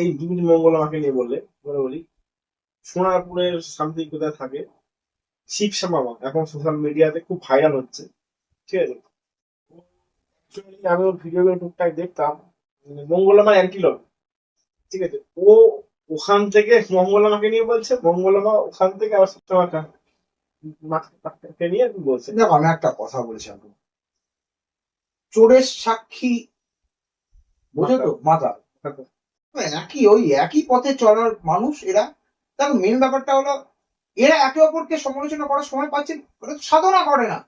এই তুমি মঙ্গল আমাকে নিয়ে বললে বলে বলি সোনারপুরের সামথিং কোথায় থাকে? শিবসা মামা এখন সোশ্যাল মিডিয়াতে খুব ভাইরাল হচ্ছে ঠিক আছে? আমি ওর ভিডিওগুলো টুকটাক দেখতাম মঙ্গলামার ঠিক আছে? ও ওখান থেকে মঙ্গলামাকে নিয়ে বলছে মঙ্গলামা ওখান থেকে আবার সত্যমাকে মাকে নিয়ে বলছে। দেখো আমি একটা কথা বলেছি আপনাকে চোরের সাক্ষী বুঝো তো? মাতা একই, ওই একই পথে চলার মানুষ এরা। দেখো মেন ব্যাপারটা হলো, এরা একে অপরকে সমালোচনা করার সময় পাচ্ছে সাধনা করে না।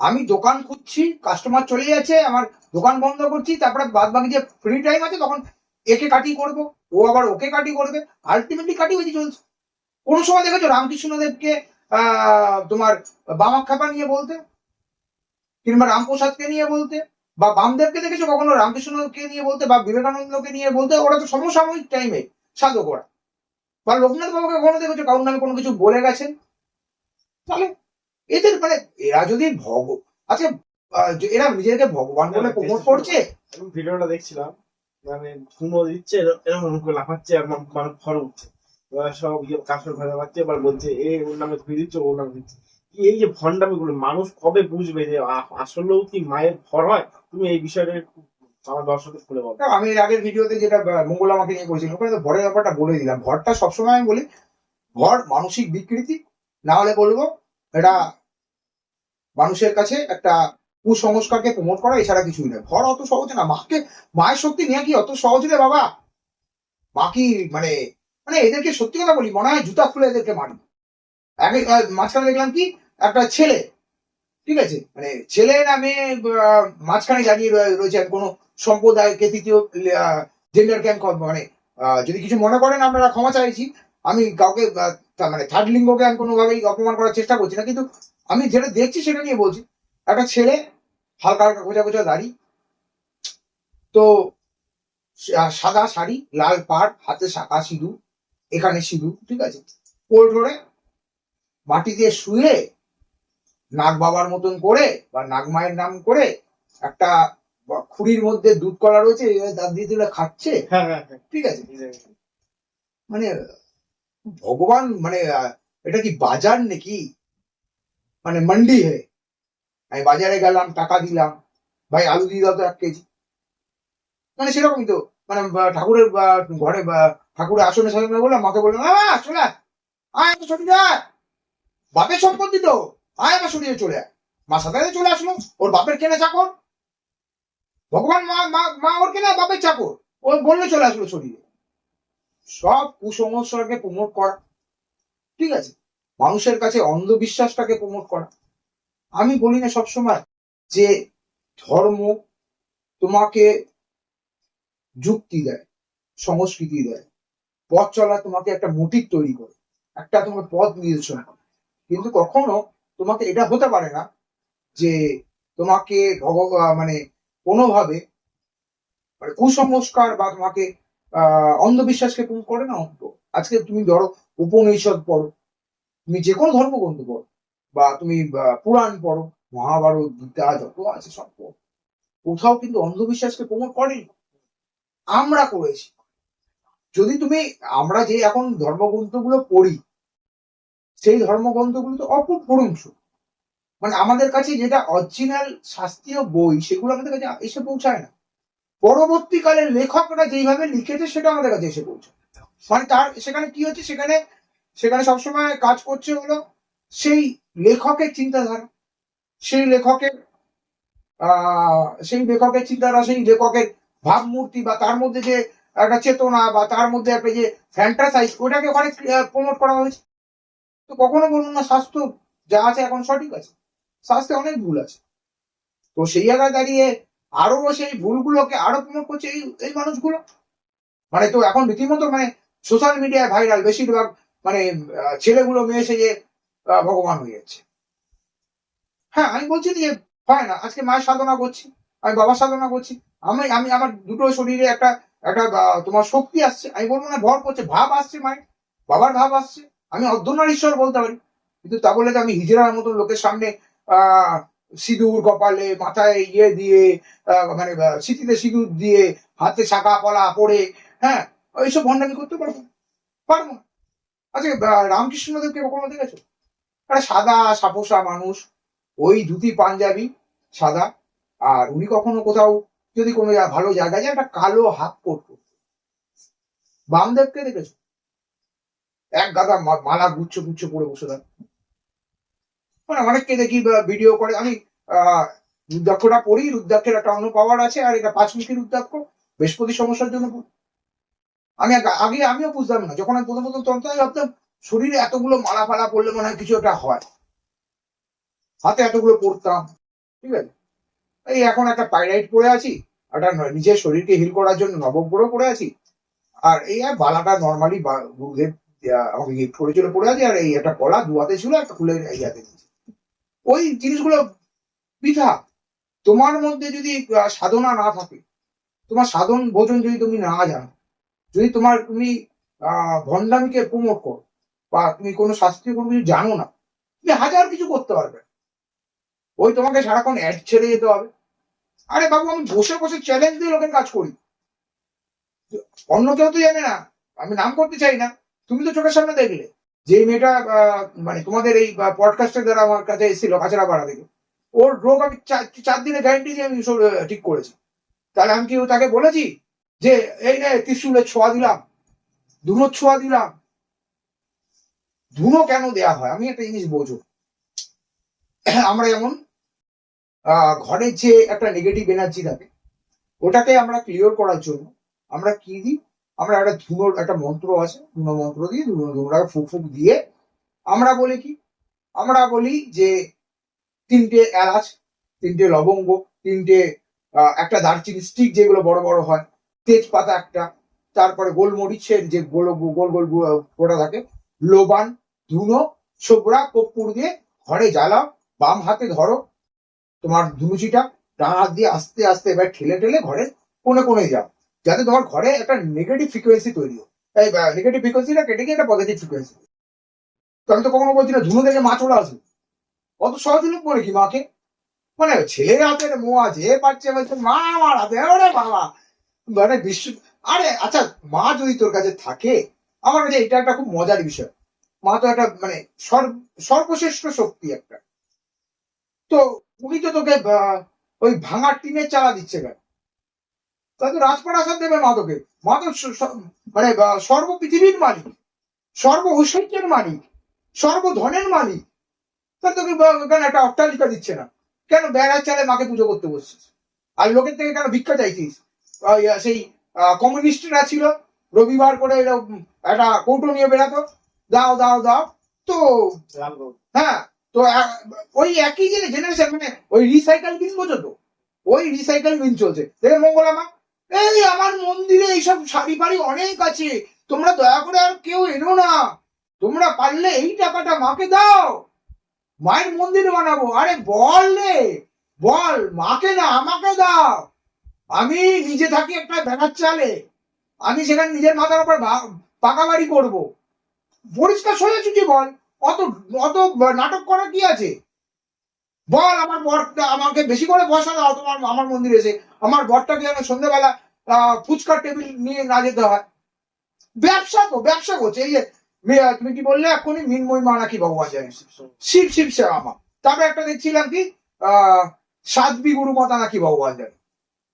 আমি দোকান খুঁজছি কাস্টমার চলে যাচ্ছে আমার দোকান বন্ধ করছি, তারপরে বাদ বাকি যে ফ্রি টাইম আছে, তখন একে কাটি করব, ও আবার ওকে কাটি করবে। আলটিমেটলি কাটি হয়েছে চলছে। কোনো সময় দেখেছ রামকৃষ্ণদেবকে তোমার বামাখ্যাপা নিয়ে বলতে? কিংবা রামপ্রসাদকে নিয়ে বলতে? বা বামদেবকে দেখেছ কখনো? রামকৃষ্ণকে নিয়ে বলতে বা বিবেকানন্দকে নিয়ে বলতে? ওরা তো সমসাময়িক টাইমে সাধক ওরা বা লোকনাথ বাবুকে কখনো দেখেছ? কারণ নামে কোনো কিছু বলে গেছেন। তাহলে এদের মানে এরা যদি ভগ আচ্ছা এরা নিজেদেরকে ভগবান বলে প্রমোট করছে? ভিডিওটা দেখছিলাম। মানে ধুনো দিচ্ছে, এরকম করে লাফাচ্ছে, আর মানে ফল উঠছে। সব কাশর ভেজা পাচ্ছে এবার বলছে, এ, ওর নামে ধুয়ে দিচ্ছে, ওর নামে দিচ্ছে। এই যে ভণ্ডামি গুলো মানুষ কবে বুঝবে যে আসলেও কি মায়ের ভর হয়? তুমি এই বিষয়টা আমার আমি এর আগের ভিডিওতে যেটা মঙ্গল আমাকে নিয়ে ওখানে তো ব্যাপারটা বলে দিলাম। সবসময় আমি বলি মানসিক বিকৃতি, না হলে বলব এটা মানুষের কাছে একটা কুসংস্কারকে প্রমোট করা এছাড়া কিছুই নয়। ভর অত সহজ না। মাকে, মায়ের শক্তি নিয়ে কি অত সহজ রে বাবা? মা কি মানে মানে এদেরকে সত্যি কথা বলি, মনে হয় জুতা খুলে এদেরকে মারি আগে মাঝখানে দেখলাম কি একটা ছেলে, ঠিক আছে? মানে ছেলে নামে মাঝখানে রয়ে- রয়েছে কোনো সম্প্রদায়কে তৃতীয় জেন্ডার ক্যাম্প মানে যদি কিছু মনে করেন আপনারা ক্ষমা চাইছি। আমি কাউকে মানে থার্ড লিঙ্গকে আমি কোনোভাবেই অপমান করার চেষ্টা করছি না। কিন্তু আমি যেটা দেখছি সেটা নিয়ে বলছি, একটা ছেলে, হালকা হালকা গোজা গোজা দাড়ি, তো সাদা শাড়ি, লাল পাড় হাতে শাখা সিঁদুর, এখানে সিঁদুর, ঠিক আছে? কোল ধরে মাটিতে শুয়ে নাগ বাবার মতন করে বা নাগ মায়ের নাম করে একটা খুঁড়ির মধ্যে দুধ কলা রয়েছে দাঁত দিয়ে তুলে খাচ্ছে? হ্যাঁ হ্যাঁ হ্যাঁ। ঠিক আছে। মানে ভগবান মানে এটা কি বাজার নাকি? মানে মান্ডি হে। আমি বাজারে গেলাম টাকা দিলাম। ভাই আলু দিয়ে দাও তো এক কেজি। মানে সেরকমই তো। মানে ঠাকুরের ঘরে ঠাকুরের আসনে সাজানো বললাম মাকে বললাম "আ, মা, আয়। বাপের সম্পত্তি তো। আয় সরিয়ে চলে মা চলে আসলো। ওর বাপের কেনা চাকর? ভগবান মা মা ওর কেনা, বাপের চাকর? ও বললে চলে আসলো সরিয়ে। সব কুসংস্কারকে প্রমোট করা। ঠিক আছে? মানুষের কাছে অন্ধবিশ্বাসটাকে প্রমোট করা। আমি বলি না সবসময় যে ধর্ম তোমাকে যুক্তি দেয়, সংস্কৃতি দেয়। পথ চলা তোমাকে একটা মোটিভ তৈরি করে, একটা তোমার পথ নির্দেশনা করে। কিন্তু কখনো তোমাকে, এটা হতে পারে না যে তোমাকে মানে কোনোভাবে মানে কুসংস্কার বা তোমাকে, আহ, অন্ধবিশ্বাসকে পূরণ করে না অন্ত আজকে তুমি ধরো উপনিষদ পড়ো, তুমি যে কোনো ধর্মগ্রন্থ পড়ো বা তুমি পুরাণ পড়ো, মহাভারত, গীতা, যত আছে সব পড়ো। কোথাও কিন্তু অন্ধবিশ্বাসকে প্রমোট করেনি। আমরা করেছি। যদি তুমি, আমরা যে এখন ধর্মগ্রন্থগুলো পড়ি সেই ধর্মগ্রন্থগুলো তো অপভ্রংশ মানে আমাদের কাছে যেটা অরিজিনাল শাস্ত্রীয় বই, সেগুলো আমাদের কাছে এসে পৌঁছায় না। পরবর্তীকালে লেখকরা যেইভাবে লিখেছে সেটা আমাদের কাছে এসে পৌঁছায়। মানে তার, সেখানে কি হচ্ছে? সেখানে সেখানে সবসময় কাজ করছে হলো সেই লেখকের চিন্তাধারা। সেই লেখকের সেই লেখকের চিন্তাধারা, সেই লেখকের ভাবমূর্তি বা তার মধ্যে যে একটা চেতনা বা তার মধ্যে একটা যে ফ্যান্টাসাইজ ওটাকে ওখানে প্রমোট করা হয়েছে। তো কখনো বলুন না স্বাস্থ্য যা আছে এখন সঠিক আছে। স্বাস্থ্যে অনেক ভুল আছে। তো সেই জায়গায় দাঁড়িয়ে আরও সেই ভুলগুলোকে আরও প্রমোট করছে এই এই মানুষগুলো। মানে তো এখন রীতিমতো মানে সোশ্যাল মিডিয়ায় ভাইরাল বেশিরভাগ মানে ছেলেগুলো মেয়ে সেজে আহ, ভগবান হয়ে যাচ্ছে। হ্যাঁ আমি বলছি যে হয় না আজকে মায়ের সাধনা করছি আমি বাবার সাধনা করছি। আমি আমি আমার দুটো শরীরে একটা একটা তোমার শক্তি আসছে। আমি বলব না ভর করছে ভাব আসছে মায়ের। বাবার ভাব আসছে। আমি অর্ধনার ঈশ্বর বলতে পারি। কিন্তু তা বলে আমি হিজড়ার মতন লোকের সামনে সিঁদুর কপালে, মাথায় ইয়ে দিয়ে মানে সিঁথিতে সিঁদুর দিয়ে, হাতে শাখা পলা পরে হ্যাঁ ওইসব ভণ্ডামি করতে পারব না। পারব আচ্ছা রামকৃষ্ণদেবকে কখনো দেখেছ? একটা সাদা সাপোসা মানুষ, ওই ধুতি পাঞ্জাবি, সাদা, আর উনি কখনো কোথাও যদি কোনো ভালো জায়গায় যায়, একটা কালো হাত কোট বামদেবকে দেখেছ? এক গাদা মালা গুচ্ছ গুচ্ছ পরে বসে থাকে। মানে অনেককে দেখি ভিডিও করে। আমি, আহ, রুদ্রাক্ষটা পড়ি, রুদ্রাক্ষের একটা অন্য পাওয়ার আছে, আর এটা পাঁচমুখী রুদ্রাক্ষ। বৃহস্পতি সমস্যার জন্য আমি আগে- আমিও বুঝতাম না। যখন আমি প্রথম প্রথম তন্ত্র ভাবতাম, শরীরে এতগুলো মালা ফালা পড়লে মনে হয় কিছু একটা হয়। হাতে এতগুলো পড়তাম, ঠিক আছে? এই এখন একটা পাইরাইট পরে আছি, একটা নিজের শরীরকে হিল করার জন্য নবগ্রহ পরে আছি। আর এই বালাটা নর্মালি গুরুদেব পরে আছি আর এই একটা কলা দুয়াতে ছিল, একটা খুলে ওই জিনিসগুলো বৃথা। তোমার মধ্যে যদি সাধনা না থাকে, তোমার সাধন ভোজন যদি তুমি না জানো, যদি তোমার তুমি ভণ্ডামিকে প্রমোট করো, বা তুমি কোনো শাস্ত্রীয় কোনো কিছু জানো না, তুমি হাজার কিছু করতে পারবে। ওই তোমাকে সারাক্ষণ অ্যাড ছেড়ে যেতে হবে। আরে বাবু, আমি বসে বসে চ্যালেঞ্জ দিয়ে লোকের কাজ করি। অন্য কেউ তো জানে না, আমি নাম করতে চাই না। তুমি তো চোখের সামনে দেখলে। যে মেয়েটা মানে তোমাদের এই পডকাস্টের দ্বারা আমার কাছে এসেছিল কাছাড়া পাড়া থেকে ওর রোগ আমি চার- দিনে গ্যারেন্টি দিয়ে আমি সব, ঠিক করেছি। তাহলে আমি কি তাকে বলেছি যে এই নে ত্রিশুলের ছোঁয়া দিলাম ধুনোর ছোঁয়া দিলাম। ধুনো কেন দেয়া হয়? আমি একটা জিনিস বোঝো। আমরা যেমন ঘরের যে একটা নেগেটিভ এনার্জি থাকে ওটাকে আমরা ক্লিয়ার করার জন্য আমরা কি দিই? আমরা একটা ধুনোর একটা মন্ত্র আছে, ধুনো মন্ত্র দিয়ে ধুনো ধুনোটাকে ফুক ফুক দিয়ে আমরা বলি কি? আমরা বলি যে তিনটে এলাচ, তিনটে লবঙ্গ, তিনটে একটা দারচিনি স্টিক যেগুলো বড় বড় হয়, তেজপাতা একটা, তারপরে গোলমরিচের যে গোল গোল গোল গোটা থাকে, লোবান, ধুনো, ছোবড়া, কর্পূর দিয়ে ঘরে জ্বালাও, বাম হাতে ধরো, তোমার ধুনুচিটা ডান হাত দিয়ে আস্তে আস্তে এবার ঠেলে ঠেলে ঘরে কোণে কোণে যাও। যাতে তোমার ঘরে একটা নেগেটিভ ফ্রিকোয়েন্সি তৈরি হয় এই নেগেটিভ ফ্রিকোয়েন্সিটা কেটে গিয়ে একটা পজিটিভ ফ্রিকোয়েন্সি তো আমি তো কখনো বলছি না, ধুনো থেকে মা চলে আসবে। অত সহজ লোক বলে কি মাকে? মানে ছেলের হাতের মোয়া যে পাচ্ছে, বলছে, মা, আমার হাতে, ওরে বাবা! মানে বিশ্ব, আরে আচ্ছা মা যদি তোর কাছে থাকে, আমার কাছে এটা একটা খুব মজার বিষয়। মা তো একটা মানে সর্ব- সর্বশ্রেষ্ঠ শক্তি একটা। তো উনি তো তোকে ওই ভাঙার টিনের চালা দিচ্ছে কেন? তাই তো রাজপ্রাসাদ দেবে মা তোকে মা তো স- স- মানে সর্ব পৃথিবীর মালিক সর্ব ঐশ্বর্যের মালিক সর্বধনের মালিক। তা তোকে কেন একটা অট্টালিকা দিচ্ছে না? কেন বেড়ার চালে মাকে পুজো করতে বসছিস? আর লোকের থেকে কেন ভিক্ষা চাইছিস? সেই কমিউনিস্টরা ছিল রবিবার করে একটা কৌটো নিয়ে বেড়াতো। দাও দাও দাও। তো হ্যাঁ তো ওই একই জিনিস জেনারেশন মানে ওই রিসাইকেল বিন বোঝো তো? ওই রিসাইকেল বিন চলছে। দেখে মঙ্গলামা এই আমার মন্দিরে এইসব শাড়ি ফাড়ি অনেক আছে। তোমরা দয়া করে আর কেউ এনো না। তোমরা পারলে এই টাকাটা মাকে দাও। মায়ের মন্দির বানাবো। আরে বল রে, বল, মাকে না, আমাকে দাও। আমি নিজে থাকি একটা ব্যানার চালে। আমি সেখানে নিজের মাথার উপর পাকা বাড়ি করব। পরিষ্কার সোজাসুজি বল। অত অত নাটক করা কি আছে? বল আমার বরটা, আমাকে বেশি করে বসা দাও, তোমার আমার মন্দিরে এসে। আমার বরটাকে যেন সন্ধ্যেবেলা ফুচকার টেবিল নিয়ে না যেতে হয়। ব্যবসা তো, ব্যবসা করছে। এই যে তুমি কি বললে এক্ষুনি? মিনময় মা নাকি ভগবান জানে শিব শিব সেবা মা। তারপরে একটা দেখছিলাম কি আহ সাতবি গুরু মাতা নাকি ভগবান জানে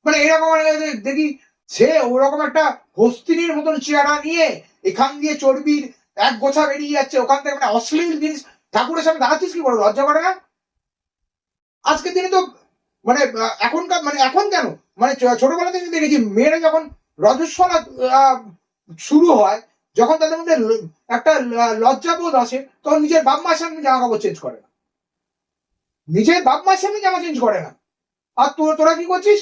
মানে এরকম মানে দেখি, সে ওরকম একটা হস্তিনীর মতন চেহারা নিয়ে এখান দিয়ে চর্বির এক গোছা বেরিয়ে যাচ্ছে। ওখান থেকে মানে অশ্লীল জিনিস। ঠাকুরের সামনে দাঁড়াচ্ছিস কি করে লজ্জা করে না? আজকের দিনে তো মানে এখনকার মানে এখন কেন? মানে ছোটবেলা থেকে দেখেছি, মেয়েরা যখন রজস্বলা শুরু হয়, যখন তাদের মধ্যে একটা লজ্জাবোধ আসে, তখন নিজের বাপ মার সামনে জামা কাপড় চেঞ্জ করে না। নিজের বাপ মার সামনে জামা চেঞ্জ করে না। আর তোরা কি করছিস?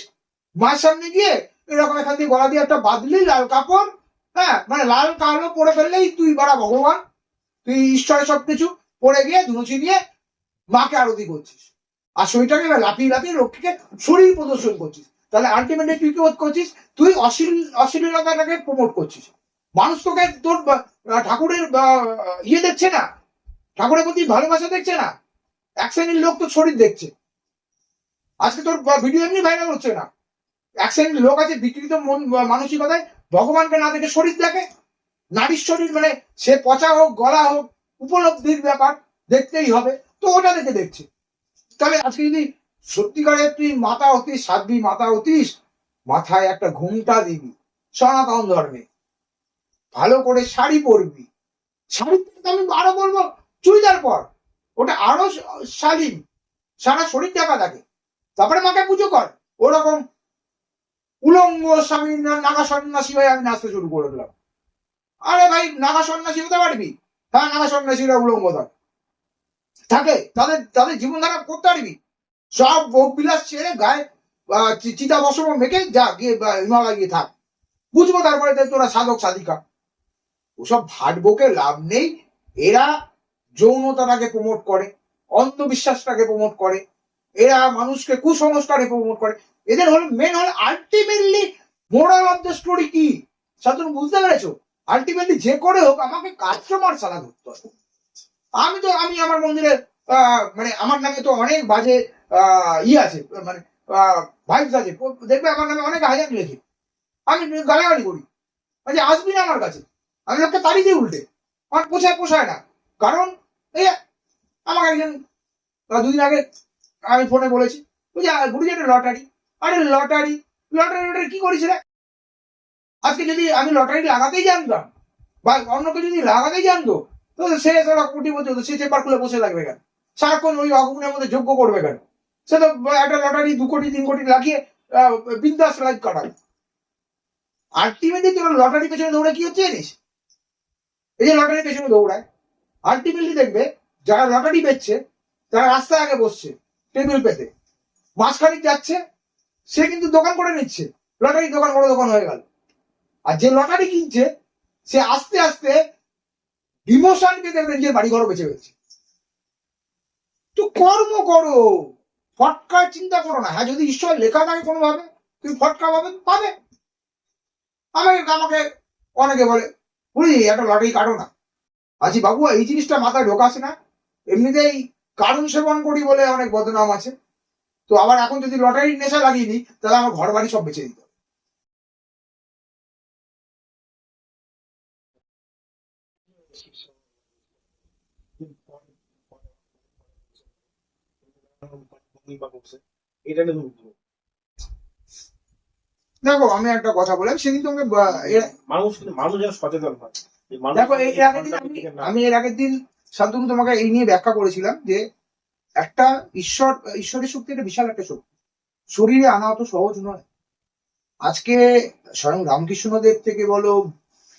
মার সামনে গিয়ে এরকম এখান থেকে গলা দিয়ে একটা বাদলি, লাল কাপড় হ্যাঁ মানে লাল, কালো পরে ফেললেই তুই বাড়া ভগবান। তুই ঈশ্বরের সবকিছু পরে গিয়ে ধুনুচি দিয়ে মাকে আরতি করছিস। আর শরীরটাকে এবার লাফিয়ে লাফিয়ে লক্ষ্মীকে শরীর প্রদর্শন করছিস। তাহলে আলটিমেটলি তুই কি করছিস? তুই অশ্লীল, অশ্লীলতাটাকে প্রমোট করছিস। মানুষ তোকে তোর ঠাকুরের ইয়ে দেখছে না। ঠাকুরের প্রতি ভালোবাসা দেখছে না। এক শ্রেণির লোক তোর শরীর দেখছে। আজকে তোর ভিডিও এমনি ভাইরাল হচ্ছে না। এক শ্রেণির লোক আছে বিকৃত মন মানসিকতায়। ভগবানকে না দেখে শরীর দেখে। নারীর শরীর মানে সে পচা হোক, গলা হোক, উপলব্ধির ব্যাপার দেখতেই হবে। তো ওটা দেখে দেখছে। তাহলে আজকে যদি সত্যিকারের তুই মাতা হতিস সাধ্বী মাতা হতিস মাথায় একটা ঘুমটা দিবি, সনাতন ধর্মে। ভালো করে শাড়ি পরবি। শাড়ি আমি আরও বলব, চুড়িদার পর। ওটা আরও শালীন। সারা শরীর ঢাকা থাকে। তারপরে মাকে পুজো কর। ওরকম উলঙ্গ স্বামী নাগা সন্ন্যাসী হয়ে আমি নাচতে শুরু করে দিলাম। আরে ভাই, নাগা সন্ন্যাসী হতে পারবি? হ্যাঁ নাগা সন্ন্যাসীরা উলঙ্গ থাকে। থাকে তাদের তাদের জীবনধারা করতে পারবি। সব ভোগ বিলাস ছেড়ে গায়ে চিতা বসম মেখে যা, গিয়ে হিমালয় গিয়ে থাক। বুঝব তারপরে তোরা সাধক, সাধিকা। ওসব ভাট বকে লাভ নেই। এরা যৌনতাটাকে প্রমোট করে, অন্ধবিশ্বাসটাকে প্রমোট করে, এরা মানুষকে কুসংস্কারে প্রমোট করে। এদের হল মেন হল ultimately moral of the story কি? সাধারণ বুঝতে পেরেছ? আলটিমেটলি যে করে হোক, আমাকে কাস্টমার সারা ধরতে হবে আমি তো আমি আমার মন্দিরে মানে আমার নামে তো অনেক বাজে আহ, ই আছে মানে ভাইবস আছে। দেখবে আমার নামে অনেক হাজার লেখে আমি গালাগালি করি। মানে আসবি না আমার কাছে। আমি লোককে তাড়ি দিই উল্টে। আমার পোষায় পোষায় না। কারণ এই আমাকে একজন দুদিন আগে আমি ফোনে বলেছি। বুঝলি গুরুজি একটা লটারি আরে লটারি লটারি লটারি কি করিস রে? আজকে যদি আমি লটারি লাগাতেই জানতাম বা অন্য কেউ যদি লাগাতেই জানতো সে সারা কোটিপতি হতো সে চেম্বার বসে লাগবে কেন? সারাক্ষণ ওই অগুনের মধ্যে যোগ্য করবে কেন? সে তো একটা লটারি দু কোটি, তিন কোটি লাগিয়ে বিন্দাস লাইফ কাটাবে। আলটিমেটলি তোর লটারি পেছনে দৌড়ে কি হচ্ছে জানিস? এই যে লটারি পেছনে দৌড়ায় আলটিমেটলি দেখবে যারা লটারি বেচছে, তারা রাস্তায় আগে বসছে টেবিল পেতে। মাঝখানে যাচ্ছে, সে কিন্তু দোকান করে নিচ্ছে। লটারি দোকান বড় দোকান হয়ে গেল। আর যে লটারি কিনছে, সে আস্তে আস্তে ইমোশন কে দেখবেন যে বাড়ি ঘর বেঁচে গেছে তো কর্ম করো, ফটকার চিন্তা করো না। হ্যাঁ যদি ঈশ্বর লেখা থাকে কোনোভাবে, তুমি ফটকা পাবে পাবে। আমাকে আমাকে অনেকে বলে বুঝলি একটা লটারি কাটো না। আছি বাবু, এই জিনিসটা মাথায় ঢোকাস না। এমনিতেই কারণ সেবন করি বলে অনেক বদনাম আছে। তো আবার এখন যদি লটারির নেশা লাগিয়ে দিই, তাহলে আমার ঘর বাড়ি সব বেঁচে দিতে এটা? দেখো আমি একটা কথা বললাম সেদিন তোমাকে মানুষ মানুষ যেন সচেতন হয় দেখো এর আগের দিন আমি আমি এর আগের দিন শান্তনু তোমাকে এই নিয়ে ব্যাখ্যা করেছিলাম যে একটা ঈশ্বর ঈশ্বরের শক্তি একটা বিশাল একটা শক্তি শরীরে আনা অত সহজ নয় আজকে স্বয়ং রামকৃষ্ণদেব থেকে বলো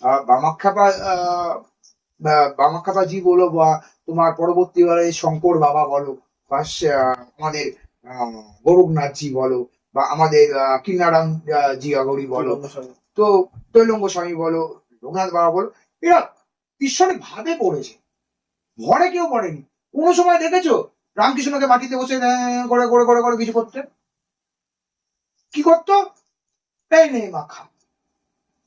আহ, বামাখ্যাপা আহ, বা- বলো বা তোমার পরবর্তীকালে শঙ্কর বাবা বলো বা আমাদের গোরখনাথজি বলো বা আমাদের আহ, কিনারাম আহ, জি আগরি বলো তো তৈলঙ্গ স্বামী বলো রঘুনাথ বাবা বলো এরা ঈশ্বরে ভাবে পড়েছে। ভরে কেউ পড়েনি। কোনো সময় দেখেছ? রামকৃষ্ণকে মাটিতে বসে করে করে করে করে কিছু করতে? কি করতো? এই নেই মাখা।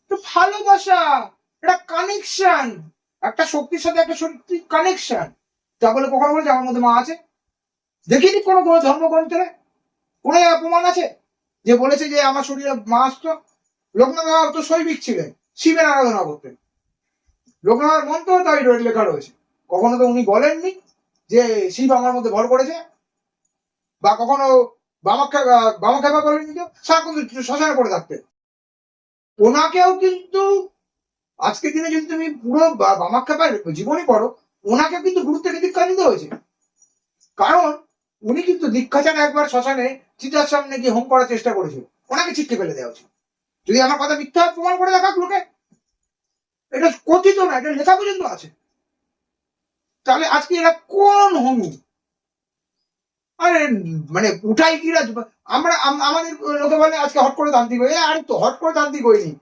তো ভালোবাসা এটা কানেকশন একটা শক্তির সাথে একটা শক্তি কানেকশন তা বলে কখন বলেছে আমার মধ্যে মা আছে? দেখিনি কোনো কোনো ধর্মগ্রন্থে কোনো প্রমাণ আছে? যে বলেছে যে আমার শরীরে মা আসতো? লোকনাথ তো শৈবিক ছিলেন, শিবের আরাধনা করতেন। লোকনাথ মন্ত্র তাই লেখা রয়েছে। কখনো তো উনি বলেননি যে শিব আমার মধ্যে ভর করেছে? বা কখনো বামাক্ষা বামাখ্যাপা বলেননি তো সারাক্ষণ তো শ্মশানে পড়ে থাকতেন। ওনাকেও কিন্তু আজকের দিনে যদি তুমি পুরো বা- বামাখ্যাপার জীবনী পড়ো, ওনাকে কিন্তু গুরু থেকে দীক্ষা নিতে হয়েছে। কারণ, উনি কিন্তু দীক্ষা ছাড়া একবার শ্মশানে, চিতার সামনে গিয়ে হোম করার চেষ্টা করেছিল। ওনাকে ছিটকে ফেলে দেওয়া উচিত যদি আমার কথা মিথ্যা প্রমাণ করে দেখাক লোকে। এটা কথিত না, এটা লেখা পর্যন্ত আছে। তাহলে আজকে এরা কোন হনু? আরে মানে উঠাই কি রাজ- আমরা আম- আমাদের লোকে বলে আজকে হট করে তান্ত্রিক হয়ে আরে তো হট করে তান্ত্রিক হয়নি।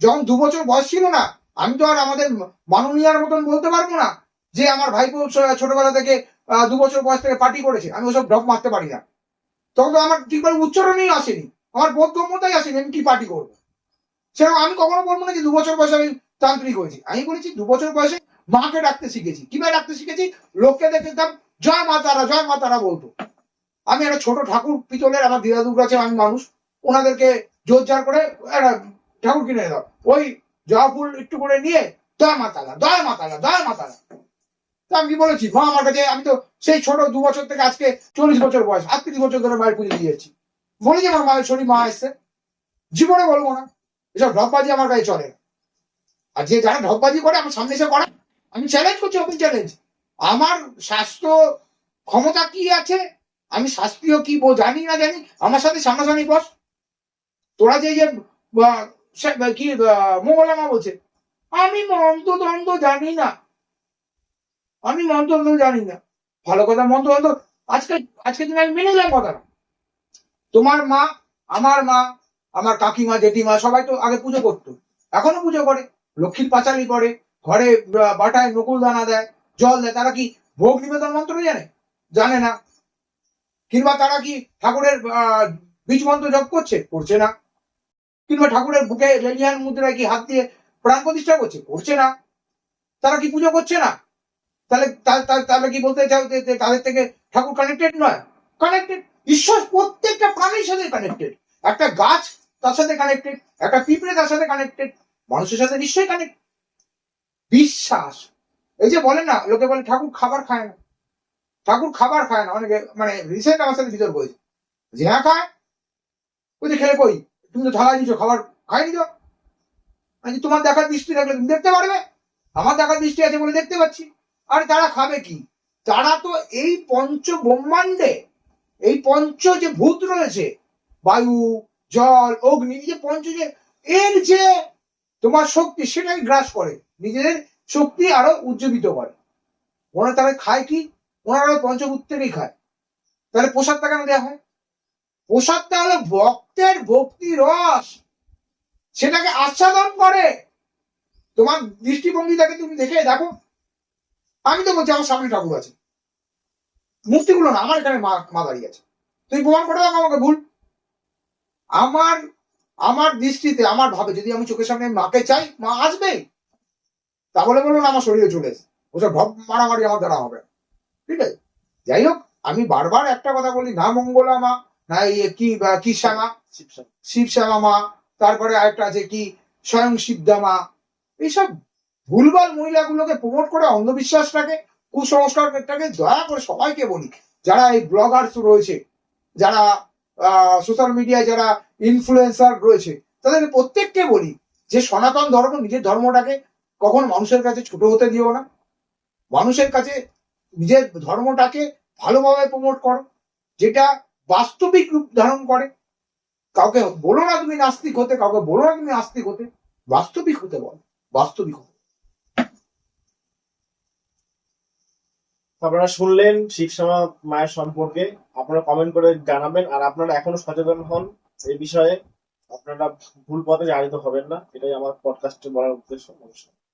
যখন দু বছর বয়স ছিল না, আমি তো আর আমাদের মাননীয়ার মতন বলতে পারব না যে আমার ভাইপো ছোটবেলা থেকে দু বছর বয়স থেকে পার্টি করেছে। আমি ওসব ডব মারতে পারি না। তখন তো আমার ঠিকভাবে উচ্চারণই আসেনি। আমার বোধগম্যতাই আসেনি আমি কি পার্টি করব। সেরকম আমি কখনো বলব না যে দু বছর বয়সে আমি তান্ত্রিক হয়েছি। আমি বলেছি দু বছর বয়সে মাকে ডাকতে শিখেছি। কীভাবে ডাকতে শিখেছি? লোককে দেখতাম জয় মা তারা, জয় মা তারা বলতো। আমি একটা ছোট ঠাকুর, পিতলের আমার দিদা দুর্গা আছে আমি মানুষ। ওনাদেরকে জোরজার করে একটা ঠাকুর কিনে দাও ওই জবা ফুল একটু করে নিয়ে দয়া মাতালা দয়া মাতালা দয়া মাতালা তা আমি বলেছি? মা আমার কাছে, আমি তো সেই ছোট দু বছর থেকে আজকে চল্লিশ বছর বয়স, আটত্রিশ বছর ধরে মায়ের পুজো দিয়েছি। বলেছি আমার মায়ের শরীর, মা এসছে। জীবনে বলব না, এসব ঢপবাজি আমার কাছে চলে। আর যে যারা ঢপবাজি করে, আমার সামনে এসে করে আমি চ্যালেঞ্জ করছি ওপেন চ্যালেঞ্জ আমার স্বাস্থ্য ক্ষমতা কি আছে? আমি শাস্ত্রীয় কি জানি না জানি। আমার সাথে সামনাসামনি বস। তোরা যে যে কি বলছে, আমি জানি না। আমি জানি না। ভালো কথা আজকে আজকে আমি মেনে কথাটা। তোমার মা, আমার মা, আমার কাকিমা, জেঠিমা সবাই তো আগে পুজো করতো। এখনও পুজো করে। লক্ষ্মীর পাঁচালি করে, ঘরে বাটায় নকুল দানা দেয়, জল দেয়। তারা কি ভোগ নিবেদন মন্ত্র জানে? জানে না। কিংবা তারা কি ঠাকুরের বীজ মন্ত্র জপ করছে? করছে না। কিংবা ঠাকুরের বুকে লেলিহান মুদ্রায় কি হাত দিয়ে প্রাণ প্রতিষ্ঠা করছে? করছে না। তারা কি পুজো করছে না? তাহলে তাহলে কি বলতে চাও যে তাদের থেকে ঠাকুর কানেক্টেড নয়? কানেক্টেড ঈশ্বর প্রত্যেকটা প্রাণীর সাথে কানেক্টেড একটা গাছ তার সাথে কানেক্টেড একটা পিঁপড়ে তার সাথে কানেক্টেড মানুষের সাথে নিশ্চয়ই কানেক্ট বিশ্বাস। এই যে বলে না, লোকে বলে ঠাকুর খাবার খায় না। ঠাকুর খাবার খায় না। অনেকে মানে রিসেন্ট আমার সাথে বিতর্ক হয়েছে যে হ্যাঁ খায়, ওই যে খেলে কই? তুমি তো থালা দিচ্ছ খাবার খাইনি তো আমি তোমার দেখার দৃষ্টি থাকলে তুমি দেখতে পারবে। আমার দেখার দৃষ্টি আছে বলে দেখতে পাচ্ছি। আর তারা খাবে কি? তারা তো এই পঞ্চ ব্রহ্মাণ্ডে এই পঞ্চ যে ভূত রয়েছে, বায়ু, জল, অগ্নি যে পঞ্চ যে, এর যে তোমার শক্তি, সেটাই গ্রাস করে। নিজেদের শক্তি আরও উজ্জীবিত করে। ওনারা তাহলে খায় কি? ওনারা পঞ্চভূত থেকেই খায়। তাহলে প্রসাদটা কেন দেওয়া হয়? প্রসাদটা হলো ভক্তের ভক্তি রস। সেটাকে আচ্ছাদন করে। তোমার দৃষ্টিভঙ্গিটাকে তুমি দেখে দেখো। আমি তো বলছি, আমার সামনে ঠাকুর আছে। মূর্তিগুলো না, আমার এখানে মা দাঁড়িয়ে আছে। তুমি প্রমাণ করে দাও আমাকে, ভুল। আমার আমার দৃষ্টিতে, আমার ভাবে, যদি আমি চোখের সামনে মাকে চাই, মা আসবে। তা বলে বলুন, আমার শরীরে চলে ওসব ঢপ মারামারি আমার দ্বারা হবে না। ঠিক আছে? যাই হোক, আমি বারবার একটা কথা বলি, না মঙ্গলা মা না ইয়ে কি কি শ্যামা? শিবসান শিব শ্যামা মা। তারপরে আরেকটা আছে কি? স্বয়ং সিদ্ধা মা। এইসব ভুলভাল মহিলাগুলোকে প্রমোট করে অন্ধবিশ্বাসটাকে কুসংস্কারটাকে দয়া করে সবাইকে বলি। যারা এই ব্লগার্স রয়েছে যারা সোশ্যাল মিডিয়ায় যারা ইনফ্লুয়েন্সার রয়েছে তাদের প্রত্যেককে বলি যে সনাতন ধর্ম নিজের ধর্মটাকে কখন মানুষের কাছে ছোট হতে দিও না। মানুষের কাছে নিজের ধর্মটাকে ভালোভাবে প্রমোট করো। যেটা বাস্তবিক রূপ ধারণ করে। কাউকে বলো না তুমি নাস্তিক হতে, কাউকে বলো না তুমি আস্তিক হতে। বাস্তবিক হতে বল, বাস্তবিক হতে। আপনারা শুনলেন শিবশ্যামা মায়ের সম্পর্কে। আপনারা কমেন্ট করে জানাবেন আর আপনারা এখনও সচেতন হন এই বিষয়ে। আপনারা ভুল পথে জানিত হবেন না। এটাই আমার পডকাস্টে বলার উদ্দেশ্য। নমস্কার।